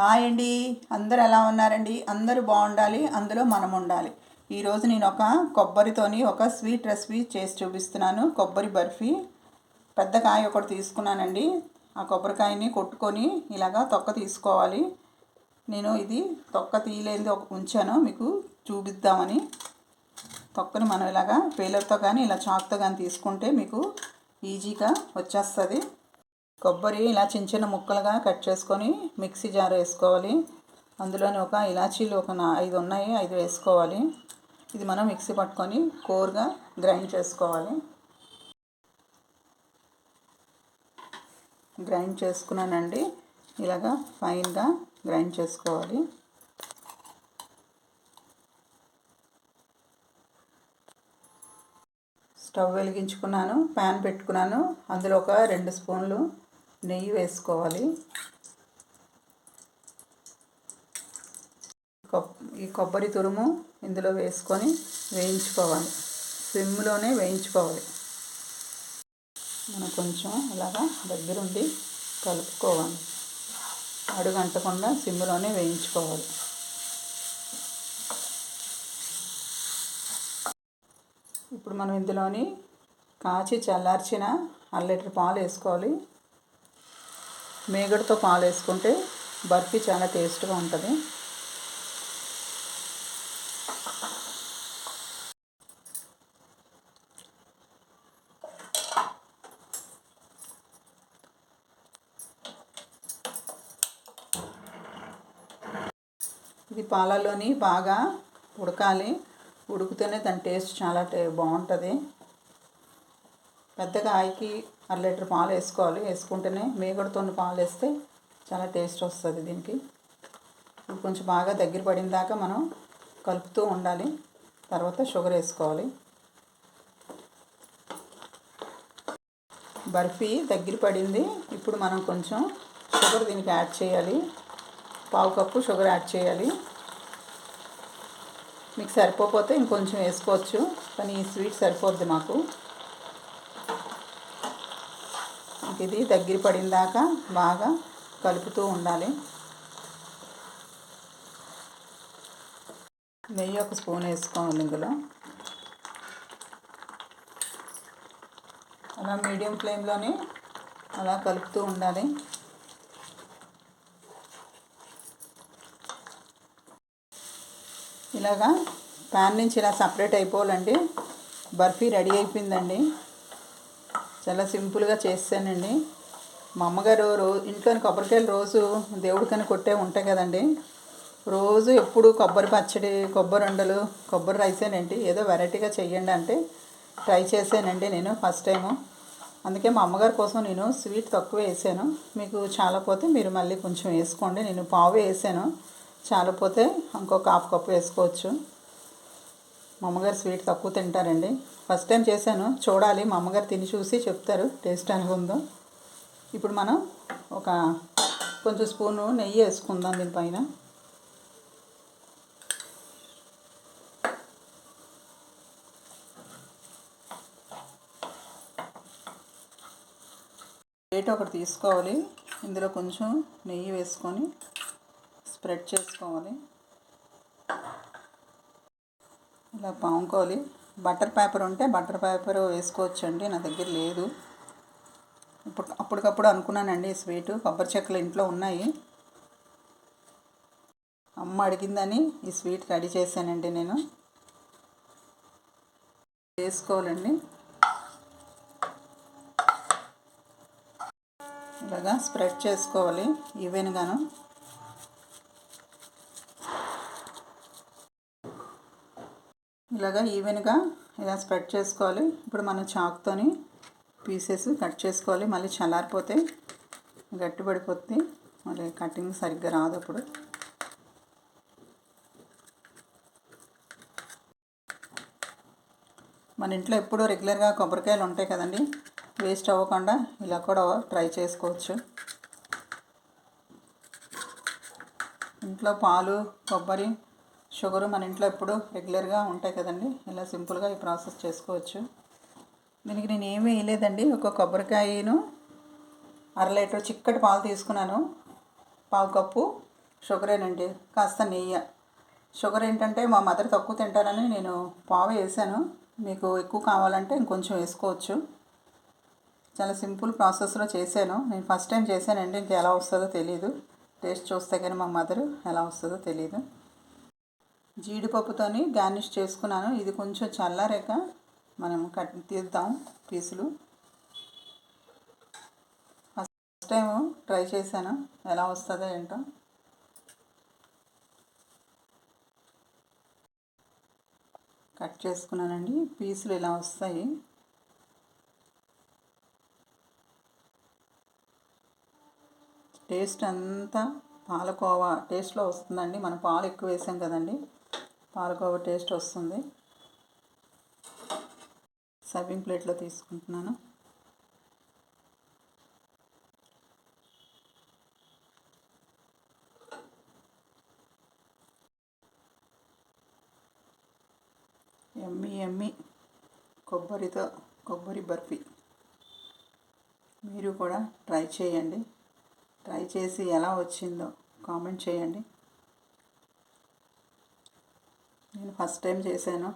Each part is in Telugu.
హాయ్ అండి. అందరు ఎలా ఉన్నారండి? అందరూ బాగుండాలి అందులో మనం ఉండాలి ఈరోజు నేను ఒక కొబ్బరితోని ఒక స్వీట్ రెసిపీ చేసి చూపిస్తున్నాను. కొబ్బరి బర్ఫీ. పెద్ద కాయ ఒకటి తీసుకున్నానండి. ఆ కొబ్బరికాయని కొట్టుకొని ఇలాగా తొక్క తీసుకోవాలి. నేను ఇది తొక్క తీయలేనిది ఒక ఉంచాను. మీకు చూపిద్దామని. తొక్కని మనం ఇలాగా పేలర్తో కానీ ఇలా చాక్తో కానీ తీసుకుంటే మీకు ఈజీగా వచ్చేస్తుంది. కొబ్బరి ఇలా చిన్న చిన్న ముక్కలుగా కట్ చేసుకొని మిక్సీ జార్ వేసుకోవాలి. అందులోని ఒక ఇలాచీలు ఒక ఐదు ఉన్నాయి ఐదు వేసుకోవాలి. ఇది మనం మిక్సీ పట్టుకొని కోర్గా గ్రైండ్ చేసుకోవాలి. గ్రైండ్ చేసుకున్నానండి. ఇలాగా ఫైన్గా గ్రైండ్ చేసుకోవాలి. స్టవ్ వెలిగించుకున్నాను ప్యాన్ పెట్టుకున్నాను. అందులో ఒక రెండు స్పూన్లు నెయ్యి వేసుకోవాలి. ఈ కొబ్బరి తురుము ఇందులో వేసుకొని వేయించుకోవాలి. సిమ్లోనే వేయించుకోవాలి. మనం కొంచెం ఇలాగా దగ్గరుండి కలుపుకోవాలి. అడుగంటకుండా సిమ్లోనే వేయించుకోవాలి. ఇప్పుడు మనం ఇందులోని కాచి చల్లార్చిన అర లీటర్ పాలు వేసుకోవాలి. మేగడతో పాలు వేసుకుంటే బర్ఫీ చాలా టేస్ట్గా ఉంటుంది. ఇది పాలలోని బాగా ఉడకాలి. ఉడికితేనే దాని టేస్ట్ చాలా టే బాగుంటుంది. పెద్దగా ఆయికి అర లీటర్ పాలు వేసుకోవాలి. వేసుకుంటేనే మేగడతో పాలు వేస్తే చాలా టేస్ట్ వస్తుంది దీనికి. ఇప్పుడు కొంచెం బాగా దగ్గర పడిన దాకా మనం కలుపుతూ ఉండాలి. తర్వాత షుగర్ వేసుకోవాలి. బర్ఫీ దగ్గర పడింది. ఇప్పుడు మనం కొంచెం షుగర్ దీనికి యాడ్ చేయాలి. పావు కప్పు షుగర్ యాడ్ చేయాలి. మీకు సరిపోతే ఇంకొంచెం వేసుకోవచ్చు. కానీ ఈ స్వీట్ సరిపోద్ది మాకు. ఇది దగ్గర పడిన దాకా బాగా కలుపుతూ ఉండాలి. నెయ్యి ఒక స్పూన్ వేసుకోవాలి ఇందులో. అలా మీడియం ఫ్లేమ్లోనే అలా కలుపుతూ ఉండాలి. ఇలాగా ప్యాన్ నుంచి ఇలా సపరేట్ అయిపోవాలండి. బర్ఫీ రెడీ అయిపోయిందండి. చాలా సింపుల్గా చేసానండి మా అమ్మగారు రోజు ఇంట్లోని కొబ్బరికాయలు రోజు దేవుడికని కొట్టే ఉంటాయి కదండి. రోజు ఎప్పుడు కొబ్బరి పచ్చడి కొబ్బరి ఉండలు కొబ్బరి రైసేనండి ఏదో వెరైటీగా చెయ్యండి అంటే ట్రై చేశానండి నేను ఫస్ట్ టైము. అందుకే మా అమ్మగారి కోసం నేను స్వీట్ తక్కువ వేసాను. మీకు చాలపోతే మీరు మళ్ళీ కొంచెం వేసుకోండి. నేను పావు వేసాను. చాలా పోతే ఇంకొక హాఫ్ కప్పు వేసుకోవచ్చు. మా అమ్మగారు స్వీట్ తక్కువ తింటారండి. ఫస్ట్ టైం చేశాను. చూడాలి. మా అమ్మగారు తిని చూసి చెప్తారు. టేస్ట్ ఎలా ఉందో. ఇప్పుడు మనం ఒక కొంచెం స్పూను నెయ్యి వేసుకుందాం దీనిపైన. ప్లేట్ ఒకటి తీసుకోవాలి. ఇందులో కొంచెం నెయ్యి వేసుకొని స్ప్రెడ్ చేసుకోవాలి. ఇలా పాముకోవాలి. బటర్ పేపర్ ఉంటే బటర్ పేపర్ వేసుకోవచ్చు అండి నా దగ్గర లేదు. ఇప్పుడు అప్పటికప్పుడు అనుకున్నానండి స్వీటు. కొబ్బరి చెక్కలు ఇంట్లో ఉన్నాయి. అమ్మ అడిగిందని ఈ స్వీట్ రెడీ చేశానండి నేను. వేసుకోవాలండి. ఇలాగా స్ప్రెడ్ చేసుకోవాలి ఈవెన్గాను. ఇలాగా ఈవెన్గా ఇలా స్ప్రెడ్ చేసుకోవాలి. ఇప్పుడు మనం చాక్తోని పీసెస్ కట్ చేసుకోవాలి. మళ్ళీ చల్లారిపోతే గట్టిపడిపోతుంది మళ్ళీ కటింగ్ సరిగ్గా రాదు అప్పుడు. మన ఇంట్లో ఎప్పుడూ రెగ్యులర్గా కొబ్బరికాయలు ఉంటాయి కదండి. వేస్ట్ అవ్వకుండా ఇలా కూడా ట్రై చేసుకోవచ్చు. ఇంట్లో పాలు కొబ్బరి షుగర్ మన ఇంట్లో ఎప్పుడు రెగ్యులర్గా ఉంటాయి కదండి. ఇలా సింపుల్గా ఈ ప్రాసెస్ చేసుకోవచ్చు. దీనికి నేను ఏమీ వేయలేదండి. ఒక కొబ్బరికాయను అర లీటర్ చిక్కటి పాలు తీసుకున్నాను. పావు కప్పు షుగరేనండి కాస్త నెయ్యి. షుగర్ ఏంటంటే మా మదర్ తక్కువ తింటారని నేను పావు వేసాను. మీకు ఎక్కువ కావాలంటే ఇంకొంచెం వేసుకోవచ్చు. చాలా సింపుల్ ప్రాసెస్లో చేశాను. నేను ఫస్ట్ టైం చేశానండి. ఇంకా ఎలా వస్తుందో తెలియదు టేస్ట్ చూస్తే కానీ మా మదర్ ఎలా వస్తుందో తెలియదు జీడిపప్పుతోని గార్నిష్ చేసుకున్నాను. ఇది కొంచెం చల్లారాక మనం కట్ తీద్దాం పీసులు. ఫస్ట్ టైం ట్రై చేశాను. ఎలా వస్తుందో ఏంటో. కట్ చేసుకున్నానండి. పీసులు ఇలా వస్తాయి. టేస్ట్ అంతా పాలకోవా టేస్ట్లో వస్తుందండి. మనం పాలు ఎక్కువ వేసాం కదండి. పాలకోవా టేస్ట్ వస్తుంది. సర్వింగ్ ప్లేట్లో తీసుకుంటున్నాను. ఎమ్మి ఎమ్మి. కొబ్బరితో కొబ్బరి బర్ఫీ. మీరు కూడా ట్రై చేయండి. ట్రై చేసి ఎలా వచ్చిందో కామెంట్ చేయండి. నేను ఫస్ట్ టైం చేశాను.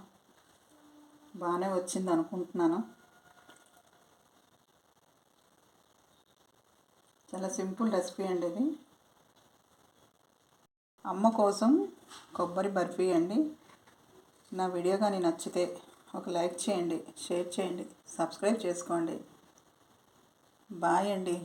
బాగానే వచ్చింది అనుకుంటున్నాను. చాలా సింపుల్ రెసిపీ అండి ఇది. అమ్మ కోసం కొబ్బరి బర్ఫీ అండి. నా వీడియో కానీ నచ్చితే ఒక లైక్ చేయండి షేర్ చేయండి సబ్స్క్రైబ్ చేసుకోండి. బాయ్ అండి.